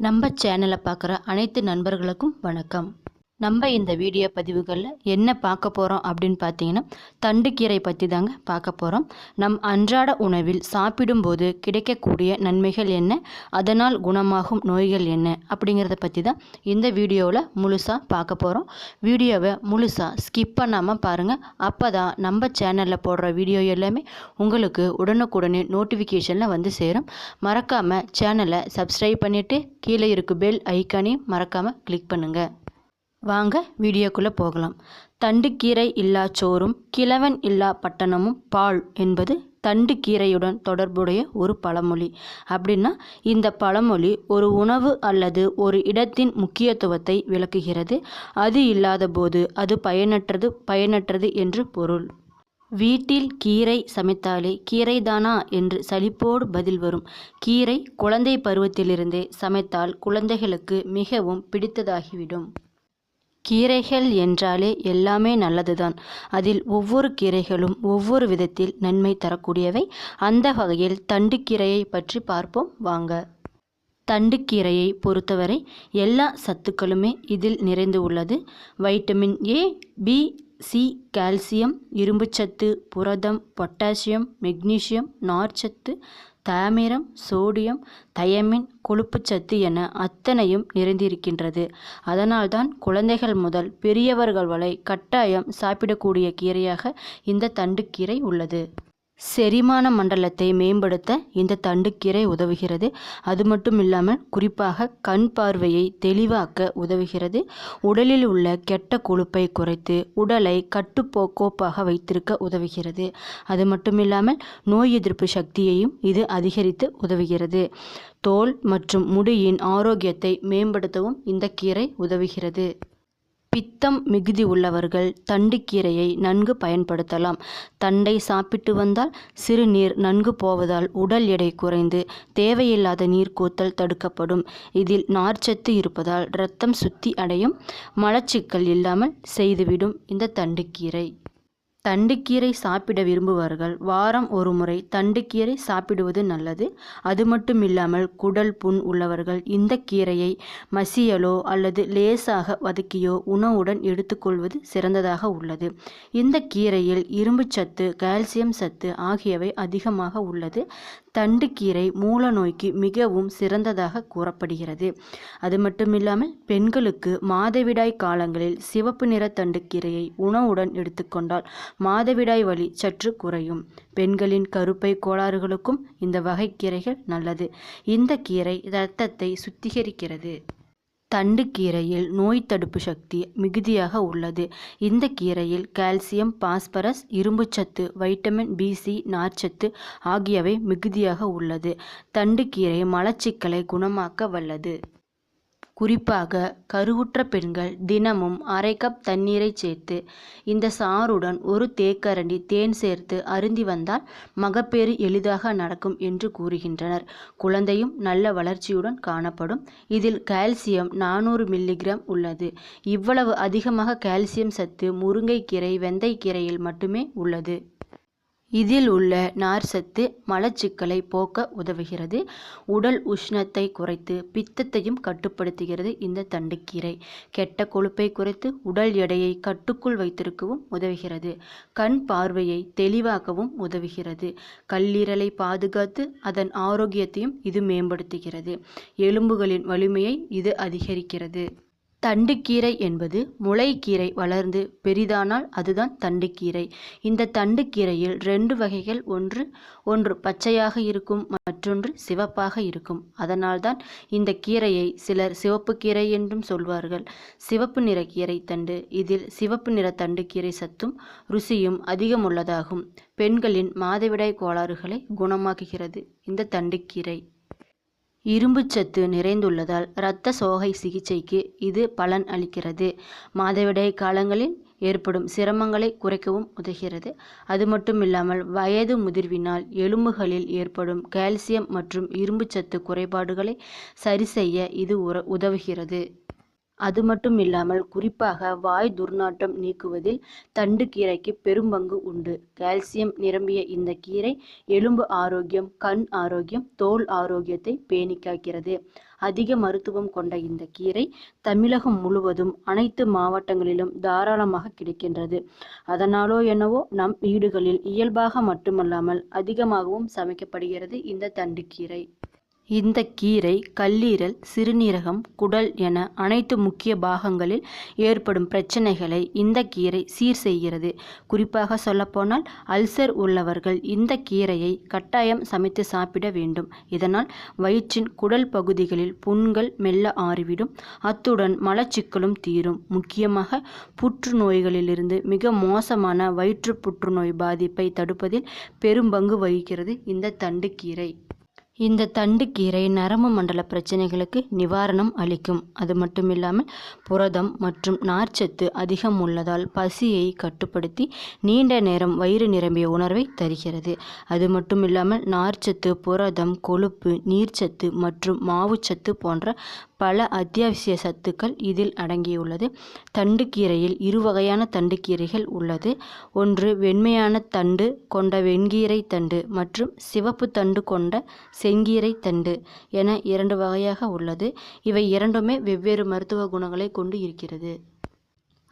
நம்ம சேனலை பார்க்குற அனைத்து நண்பர்களுக்கும் வணக்கம். நம்ம இந்த வீடியோ பதிவுகளில் என்ன பார்க்க போகிறோம் அப்படின்னு பார்த்தீங்கன்னா தண்டுக்கீரை பற்றி தாங்க பார்க்க போகிறோம் நம் அன்றாட உணவில் சாப்பிடும்போது கிடைக்கக்கூடிய நன்மைகள் என்ன? அதனால் குணமாகும் நோய்கள் என்ன? அப்படிங்கிறத பற்றி தான் இந்த வீடியோவில் முழுசாக பார்க்க போகிறோம் வீடியோவை முழுசாக ஸ்கிப் பண்ணாமல் பாருங்கள் அப்போ தான் நம்ம சேனலில் போடுற வீடியோ எல்லாமே உங்களுக்கு உடனுக்குடனே நோட்டிஃபிகேஷனில் வந்து சேரும். மறக்காமல் சேனலை சப்ஸ்கிரைப் பண்ணிவிட்டு கீழே இருக்கு பெல் ஐக்கானையும் மறக்காமல் கிளிக் பண்ணுங்கள் வாங்க வீடியோக்குள்ளே போகலாம். தண்டுக்கீரை இல்லா சோறும் கிழவன் இல்லா பட்டணமும் பால் என்பது தண்டுக்கீரையுடன் தொடர்புடைய ஒரு பழமொழி. அப்படின்னா இந்த பழமொழி ஒரு உணவு அல்லது ஒரு இடத்தின் முக்கியத்துவத்தை விளக்குகிறது. அது இல்லாத போது அது பயனற்றது பயனற்றது என்று பொருள். வீட்டில் கீரை சமைத்தாலே கீரைதானா என்று சலிப்போடு பதில் வரும். கீரை குழந்தை பருவத்திலிருந்தே சமைத்தால் குழந்தைகளுக்கு மிகவும் பிடித்ததாகிவிடும். கீரைகள் என்றாலே எல்லாமே நல்லதுதான். அதில் ஒவ்வொரு கீரைகளும் ஒவ்வொரு விதத்தில் நன்மை தரக்கூடியவை. அந்த வகையில் தண்டுக்கீரையை பற்றி பார்ப்போம். வாங்க. தண்டுக்கீரையை பொறுத்தவரை எல்லா சத்துக்களுமே இதில் நிறைந்து உள்ளது. Vitamin A B C calcium இரும்புச்சத்து புரதம் பொட்டாசியம் மெக்னீசியம் நார்ச்சத்து தாமிரம் சோடியம் தயமின் கொழுப்புச்சத்து என அத்தனையும் நிறைந்திருக்கின்றது. அதனால்தான் குழந்தைகள் முதல் பெரியவர்கள் வரை கட்டாயம் சாப்பிடக்கூடிய கீரையாக இந்த தண்டுக்கீரை உள்ளது. செரிமான மண்டலத்தை மேம்படுத்த இந்த தண்டுக்கீரை உதவுகிறது. அது மட்டும் இல்லாமல் குறிப்பாக கண் பார்வையை தெளிவாக்க உதவுகிறது. உடலில் உள்ள கெட்ட கொழுப்பை குறைத்து உடலை கட்டுப்போக்கோப்பாக வைத்திருக்க உதவுகிறது. அது மட்டும் இல்லாமல் நோய் எதிர்ப்பு சக்தியையும் இது அதிகரித்து உதவுகிறது. தோல் மற்றும் முடியின் ஆரோக்கியத்தை மேம்படுத்தவும் இந்த கீரை உதவுகிறது. பித்தம் மிகுதி உள்ளவர்கள் தண்டுக்கீரையை நன்கு பயன்படுத்தலாம். தண்டை சாப்பிட்டு வந்தால் சிறுநீர் நன்கு போவதால் உடல் எடை குறைந்து தேவையில்லாத நீர் கூத்தல் தடுக்கப்படும். இதில் நார்ச்சத்து இருப்பதால் இரத்தம் சுத்தி அடையும். மலச்சிக்கல் இல்லாமல் செய்துவிடும் இந்த தண்டுக்கீரை தண்டுக்கீரை சாப்பிட விரும்புவார்கள். வாரம் ஒரு முறை தண்டுக்கீரை சாப்பிடுவது நல்லது. அது மட்டும் இல்லாமல் குடல் புண் உள்ளவர்கள் இந்த கீரையை மசியலோ அல்லது லேசாக வதக்கியோ உணவுடன் எடுத்துக்கொள்வது சிறந்ததாக உள்ளது. இந்த கீரையில் இரும்புச்சத்து கால்சியம் சத்து ஆகியவை அதிகமாக உள்ளது. தண்டுக்கீரை மூல நோய்க்கு மிகவும் சிறந்ததாக கூறப்படுகிறது. அது மட்டுமில்லாமல் பெண்களுக்கு மாதவிடாய் காலங்களில் சிவப்பு நிற தண்டுக்கீரையை உணவுடன் எடுத்துக்கொண்டால் மாதவிடாய் வலி சற்று குறையும். பெண்களின் கருப்பை கோளாறுகளுக்கும் இந்த வகை கீரைகள் நல்லது. இந்த கீரை இரத்தத்தை சுத்திகரிக்கிறது. தண்டுக்கீரையில் நோய் தடுப்பு சக்தி மிகுதியாக உள்ளது. இந்த கீரையில் கால்சியம் பாஸ்பரஸ் இரும்புச்சத்து வைட்டமின் பி சி நார்ச்சத்து ஆகியவை மிகுதியாக உள்ளது. தண்டுக்கீரை மலச்சிக்கலை குணமாக்க வல்லது. குறிப்பாக கருவுற்ற பெண்கள் தினமும் அரை கப் தண்ணீரை சேர்த்து இந்த சாறுடன் ஒரு தேக்கரண்டி தேன் சேர்த்து அருந்தி வந்தால் மகப்பேறு எளிதாக நடக்கும் என்று கூறுகின்றனர். குழந்தையும் நல்ல வளர்ச்சியுடன் காணப்படும். இதில் கால்சியம் நானூறு மில்லிகிராம் உள்ளது. இவ்வளவு அதிகமாக கால்சியம் சத்து முருங்கைக்கீரை வெந்தைக்கீரையில் மட்டுமே உள்ளது. இதில் உள்ள நார்ச்சத்து மலச்சிக்கலை போக்க உதவுகிறது. உடல் உஷ்ணத்தை குறைத்து பித்தத்தையும் கட்டுப்படுத்துகிறது இந்த தண்டுக்கீரை. கெட்ட கொழுப்பை குறைத்து உடல் எடையை கட்டுக்குள் வைத்திருக்கவும் உதவுகிறது. கண் பார்வையை தெளிவாக்கவும் உதவுகிறது. கல்லீரலை பாதுகாத்து அதன் ஆரோக்கியத்தையும் இது மேம்படுத்துகிறது. எலும்புகளின் வலிமையை இது அதிகரிக்கிறது. தண்டுக்கீரை என்பது முளைக்கீரை வளர்ந்து பெரிதானால் அதுதான் தண்டுக்கீரை. இந்த தண்டுக்கீரையில் ரெண்டு வகைகள். ஒன்று ஒன்று பச்சையாக இருக்கும் மற்றொன்று சிவப்பாக இருக்கும். அதனால்தான் இந்த கீரையை சிலர் சிவப்பு கீரை என்றும் சொல்வார்கள். சிவப்பு நிற கீரை தண்டு. இதில் சிவப்பு நிற தண்டுக்கீரை சத்தும் ருசியும் அதிகமுள்ளதாகும். பெண்களின் மாதவிடாய் கோளாறுகளை குணமாக்குகிறது இந்த தண்டுக்கீரை. இரும்புச்சத்து நிறைந்துள்ளதால் இரத்த சோகை சிகிச்சைக்கு இது பலன் அளிக்கிறது. மாதவிடாய் காலங்களில் ஏற்படும் சிரமங்களை குறைக்கவும் உதவுகிறது. அது மட்டும் இல்லாமல் வயது முதிர்வினால் எலும்புகளில் ஏற்படும் கால்சியம் மற்றும் இரும்புச்சத்து குறைபாடுகளை சரிசெய்ய இது உதவுகிறது. அது மட்டும் இல்லாமல் குறிப்பாக வாய் துர்நாற்றம் நீக்குவதில் தண்டுக்கீரைக்கு பெரும்பங்கு உண்டு. கால்சியம் நிரம்பிய இந்த கீரை எலும்பு ஆரோக்கியம் கண் ஆரோக்கியம் தோல் ஆரோக்கியத்தை பேணிக்காக்கிறது. அதிக மருத்துவம் கொண்ட இந்த கீரை தமிழகம் முழுவதும் அனைத்து மாவட்டங்களிலும் தாராளமாக கிடைக்கின்றது. அதனாலோ என்னவோ நம் வீடுகளில் இயல்பாக மட்டுமல்லாமல் அதிகமாகவும் சமைக்கப்படுகிறது இந்த தண்டுக்கீரை இந்த கீரை கல்லீரல் சிறுநீரகம் குடல் என அனைத்து முக்கிய பாகங்களில் ஏற்படும் பிரச்சனைகளை இந்த கீரை சீர் செய்கிறது. குறிப்பாக சொல்லப்போனால் அல்சர் உள்ளவர்கள் இந்த கீரையை கட்டாயம் சமைத்து சாப்பிட வேண்டும். இதனால் வயிற்றின் குடல் பகுதிகளில் புண்கள் மெல்ல ஆறிவிடும். அத்துடன் மலச்சிக்கலும் தீரும். முக்கியமாக புற்றுநோய்களிலிருந்து மிக மோசமான வயிற்று புற்றுநோய் பாதிப்பை தடுப்பதில் பெரும்பங்கு வகிக்கிறது இந்த தண்டுக்கீரை இந்த தண்டுக்கீரை நரம்பு மண்டல பிரச்சனைகளுக்கு நிவாரணம் அளிக்கும். அது மட்டும் இல்லாமல் புரதம் மற்றும் நார்ச்சத்து அதிகம் உள்ளதால் பசியை கட்டுப்படுத்தி நீண்ட நேரம் வயிறு நிரம்பிய உணர்வை தருகிறது. அது மட்டும் இல்லாமல் நார்ச்சத்து புரதம் கொழுப்பு நீர்ச்சத்து மற்றும் மாவுச்சத்து போன்ற பல அத்தியாவசிய சத்துக்கள் இதில் அடங்கியுள்ளது. தண்டுக்கீரையில் இரு வகையான தண்டுக்கீரைகள் உள்ளது. ஒன்று வெண்மையான தண்டு கொண்ட வெண்கீரை தண்டு மற்றும் சிவப்பு தண்டு கொண்ட செங்கீரை தண்டு என இரண்டு வகையாக உள்ளது. இவை இரண்டுமே வெவ்வேறு மருத்துவ குணங்களை கொண்டு இருக்கிறது.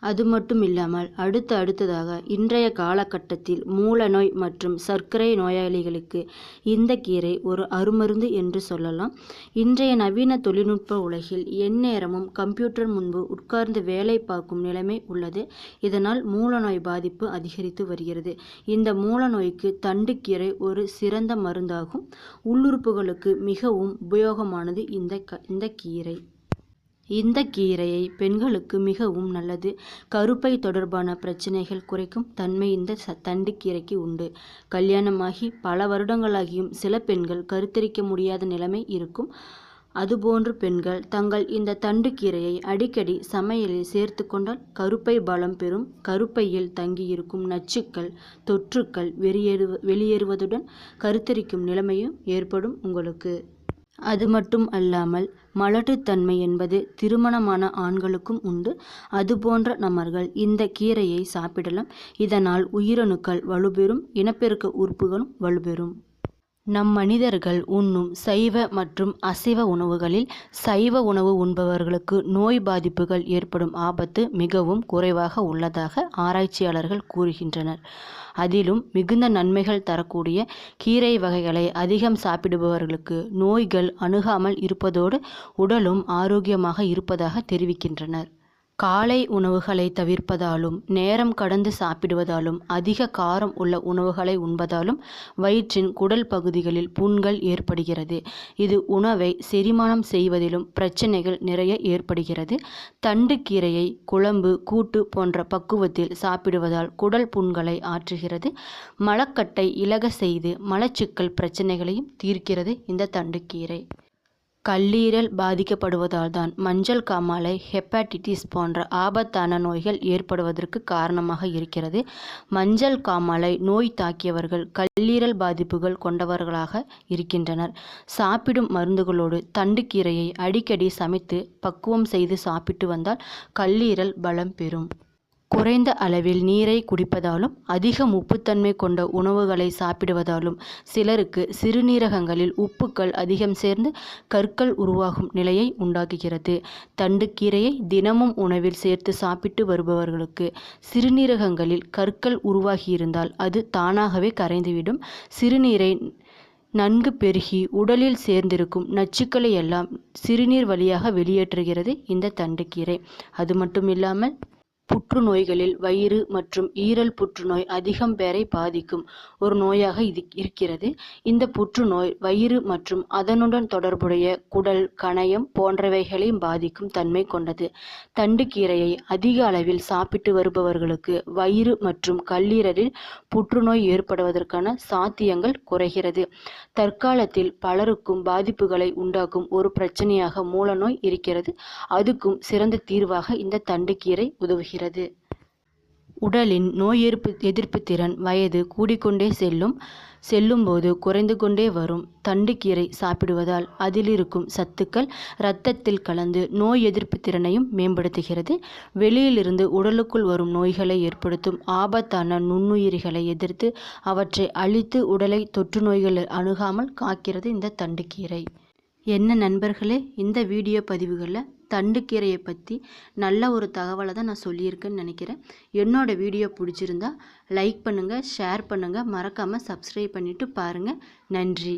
அது மட்டும் இல்லாமல் அடுத்து அடுத்ததாக இன்றைய காலகட்டத்தில் மூலநோய் மற்றும் சர்க்கரை நோயாளிகளுக்கு இந்த கீரை ஒரு அருமருந்து என்று சொல்லலாம். இன்றைய நவீன தொழில்நுட்ப உலகில் எந்நேரமும் கம்ப்யூட்டர் முன்பு உட்கார்ந்து வேலை பார்க்கும் நிலைமை உள்ளது. இதனால் மூலநோய் பாதிப்பு அதிகரித்து வருகிறது. இந்த மூலநோய்க்கு தண்டுக்கீரை ஒரு சிறந்த மருந்தாகும். உள்ளுறுப்புகளுக்கு மிகவும் உபயோகமானது இந்த க இந்த கீரை. இந்த கீரையை பெண்களுக்கு மிகவும் நல்லது. கருப்பை தொடர்பான பிரச்சனைகள் குறைக்கும் தன்மை இந்த ச தண்டுக்கீரைக்கு உண்டு. கல்யாணமாகி பல வருடங்களாகியும் சில பெண்கள் கருத்தரிக்க முடியாத நிலைமை இருக்கும். அதுபோன்று பெண்கள் தங்கள் இந்த தண்டுக்கீரையை அடிக்கடி சமையலில் சேர்த்து கொண்டால் கருப்பை பலம் பெறும். கருப்பையில் தங்கியிருக்கும் நச்சுக்கள் தொற்றுக்கள் வெளியேறு வெளியேறுவதுடன் கருத்தரிக்கும் நிலைமையும் ஏற்படும் உங்களுக்கு. அது மட்டும் அல்லாமல் மலட்டுத்தன்மை என்பது திருமணமான ஆண்களுக்கும் உண்டு. அதுபோன்ற நபர்கள் இந்த கீரையை சாப்பிடலாம். இதனால் உயிரணுக்கள் வலுப்பெறும் இனப்பெருக்க உறுப்புகளும் வலுப்பெறும் நம் மனிதர்கள் உண்ணும் சைவ மற்றும் அசைவ உணவுகளில் சைவ உணவு உண்பவர்களுக்கு நோய் பாதிப்புகள் ஏற்படும் ஆபத்து மிகவும் குறைவாக உள்ளதாக ஆராய்ச்சியாளர்கள் கூறுகின்றனர். அதிலும் மிகுந்த நன்மைகள் தரக்கூடிய கீரை வகைகளை அதிகம் சாப்பிடுபவர்களுக்கு நோய்கள் அணுகாமல் இருப்பதோடு உடலும் ஆரோக்கியமாக இருப்பதாக தெரிவிக்கின்றனர். காலை உணவுகளை தவிர்ப்பதாலும் நேரம் கடந்து சாப்பிடுவதாலும் அதிக காரம் உள்ள உணவுகளை உண்பதாலும் வயிற்றின் குடல் பகுதிகளில் புண்கள் ஏற்படுகிறது. இது உணவை செரிமானம் செய்வதிலும் பிரச்சனைகள் நிறைய ஏற்படுகிறது. தண்டுக்கீரையை குழம்பு கூட்டு போன்ற பக்குவத்தில் சாப்பிடுவதால் குடல் புண்களை ஆற்றுகிறது. மலக்கட்டை இலக செய்து மலச்சிக்கல் பிரச்சனைகளையும் தீர்க்கிறது இந்த தண்டுக்கீரை கல்லீரல் பாதிக்கப்படுவதால் தான் மஞ்சள் காமாலை ஹெப்பாட்டிட்டிஸ் போன்ற ஆபத்தான நோய்கள் ஏற்படுவதற்கு காரணமாக இருக்கிறது. மஞ்சள் காமாலை நோய் தாக்கியவர்கள் கல்லீரல் பாதிப்புகள் கொண்டவர்களாக இருக்கின்றனர். சாப்பிடும் மருந்துகளோடு தண்டுக்கீரையை அடிக்கடி சமைத்து பக்குவம் செய்து சாப்பிட்டு வந்தால் கல்லீரல் பலம் பெறும். குறைந்த அளவில் நீரை குடிப்பதாலும் அதிக உப்புத்தன்மை கொண்ட உணவுகளை சாப்பிடுவதாலும் சிலருக்கு சிறுநீரகங்களில் உப்புக்கள் அதிகம் சேர்ந்து கற்கள் உருவாகும் நிலையை உண்டாக்குகிறது. தண்டுக்கீரையை தினமும் உணவில் சேர்த்து சாப்பிட்டு வருபவர்களுக்கு சிறுநீரகங்களில் கற்கள் உருவாகியிருந்தால் அது தானாகவே கரைந்துவிடும். சிறுநீரை நன்கு பெருகி உடலில் சேர்ந்திருக்கும் நச்சுக்களை எல்லாம் சிறுநீர் வழியாக வெளியேற்றுகிறது இந்த தண்டுக்கீரை. அது மட்டும் இல்லாமல் புற்றுநோய்களில் வயிறு மற்றும் ஈரல் புற்றுநோய் அதிகம் பேரை பாதிக்கும் ஒரு நோயாக இது இருக்கிறது. இந்த புற்றுநோய் வயிறு மற்றும் அதனுடன் தொடர்புடைய குடல் கணையம் போன்றவைகளையும் பாதிக்கும் தன்மை கொண்டது. தண்டுக்கீரையை அதிக அளவில் சாப்பிட்டு வருபவர்களுக்கு வயிறு மற்றும் கல்லீரலில் புற்றுநோய் ஏற்படுவதற்கான சாத்தியங்கள் குறைகிறது. தற்காலத்தில் பலருக்கும் பாதிப்புகளை உண்டாக்கும் ஒரு பிரச்சனையாக மூலநோய் இருக்கிறது. அதுக்கும் சிறந்த தீர்வாக இந்த தண்டுக்கீரை உதவுகிறது. வருகிறது உடலின் நோய் எதிர்ப்பு எதிர்ப்பு திறன் வயது கூடிக்கொண்டே செல்லும் செல்லும்போது குறைந்து கொண்டே வரும். தண்டுக்கீரை சாப்பிடுவதால் அதிலிருக்கும் சத்துக்கள் இரத்தத்தில் கலந்து நோய் எதிர்ப்பு திறனையும் மேம்படுத்துகிறது. வெளியிலிருந்து உடலுக்குள் வரும் நோய்களை ஏற்படுத்தும் ஆபத்தான நுண்ணுயிரிகளை எதிர்த்து அவற்றை அழித்து உடலை தொற்று நோய்கள் அணுகாமல் காக்கிறது இந்த தண்டுக்கீரை என்ன நண்பர்களே இந்த வீடியோ பதிவுகளில் தண்டுக்கீரையை பற்றி நல்ல ஒரு தகவலை தான் நான் சொல்லியிருக்கேன்னு நினைக்கிறேன். என்னோடய வீடியோ பிடிச்சிருந்தா லைக் பண்ணுங்கள் ஷேர் பண்ணுங்கள் மறக்காமல் சப்ஸ்கிரைப் பண்ணிவிட்டு பாருங்கள் நன்றி.